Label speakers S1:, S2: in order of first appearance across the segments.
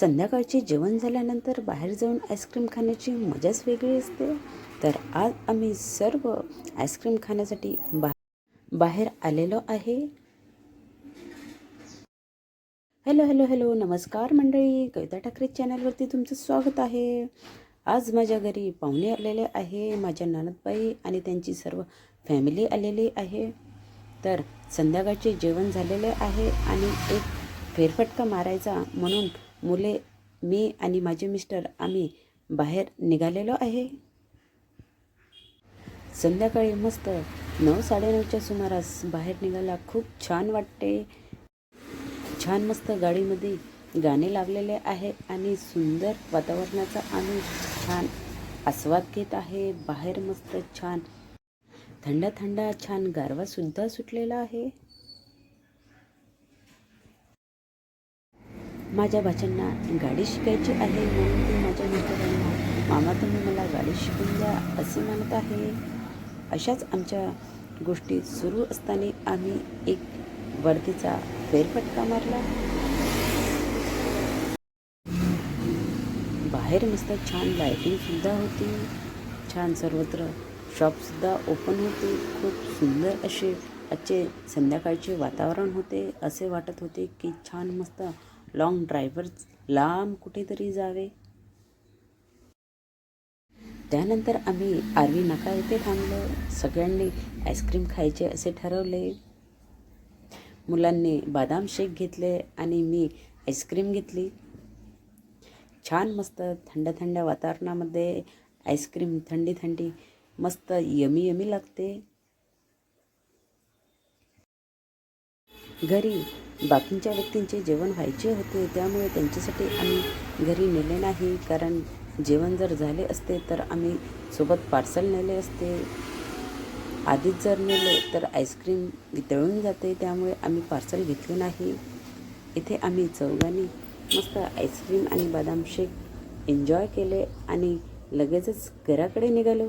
S1: संध्याकाळचे जेवण झाल्यानंतर बाहेर जाऊन आईस्क्रीम खाण्याची मजाच वेगळी असते. तर आज आम्ही सर्व आईस्क्रीम खाण्यासाठी बा बाहेर आलेलो आहे. हॅलो हॅलो हॅलो नमस्कार मंडळी. कविता ठाकरे चॅनलवरती तुमचं स्वागत आहे. आज माझ्या घरी पाहुणे आलेले आहे माझ्या ननदबाई आणि त्यांची सर्व फॅमिली आलेली आहे. तर संध्याकाळचे जेवण झालेले आहे आणि एक फेरफटका मारायचा म्हणून मुले मी आणि माझे मिस्टर आम्ही बाहेर निघालेलो आहे. संध्याकाळी मस्त नऊ साडेनऊच्या सुमारास बाहेर निघायला खूप छान वाटते. छान मस्त गाडीमध्ये गाणे लागलेले आहे आणि सुंदर वातावरणाचा आम्ही छान आस्वाद घेत आहे. बाहेर मस्त छान थंड थंड छान गारवासुद्धा सुटलेला आहे. माझ्या भाच्यांना गाडी शिकायची आहे म्हणून ते माझ्या मित्रांना मामा तुम्ही मला गाडी शिकून द्या असे म्हणत आहे. अशाच आमच्या गोष्टी सुरू असताना आम्ही एक वर्दीचा फेरफटका मारला. बाहेर मस्त छान लायटिंगसुद्धा होती. छान सर्वत्र शॉपसुद्धा ओपन होते. खूप सुंदर असे आजचे संध्याकाळचे वातावरण होते. असे वाटत होते की छान मस्त लॉंग ड्रायव्हर लांब कुठेतरी जावे. त्यानंतर आम्ही आरवी नाका येथे थांबलो. सगळ्यांनी आईस्क्रीम खायचे असे ठरवले. मुलांनी बदाम शेक घेतले आणि मी आईस्क्रीम घेतली. छान मस्त थंड थंड वातावरणामध्ये आईस्क्रीम थंडी थंडी मस्त यमी यमी लागते. घरी बाकींच्या व्यक्तींचे जेवण व्हायचे होते त्यामुळे त्यांच्यासाठी आम्ही घरी नेले नाही. कारण जेवण जर झाले असते तर आम्ही सोबत पार्सल नेले असते. आधीच जर नेले तर आईस्क्रीम वितळून जाते त्यामुळे आम्ही पार्सल घेतले नाही. इथे आम्ही चौघांनी मस्त आईस्क्रीम आणि बदाम शेक एन्जॉय केले आणि लगेचच घराकडे निघालो.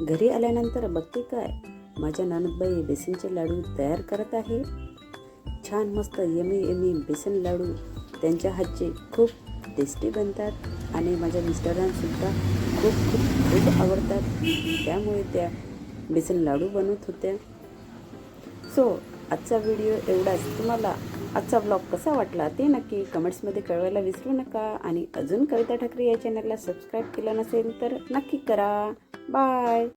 S1: घरी आल्यानंतर बघते काय? माझ्या ननदबाई बेसनचे लाडू तयार करत आहे. छान मस्त यमी यमी बेसन लाडू त्यांच्या हातचे खूप टेस्टी बनतात आणि माझ्या मिस्टरांसुद्धा खूप खूप खूप आवडतात. त्यामुळे त्या बेसन लाडू बनवत होत्या. सो आजचा व्हिडिओ एवढाच. तुम्हाला आजचा ब्लॉग कसा वाटला ते नक्की कमेंट्समध्ये कळवायला विसरू नका आणि अजून कविता ठाकरे या चॅनलला सबस्क्राईब केलं नसेल तर नक्की करा. बाय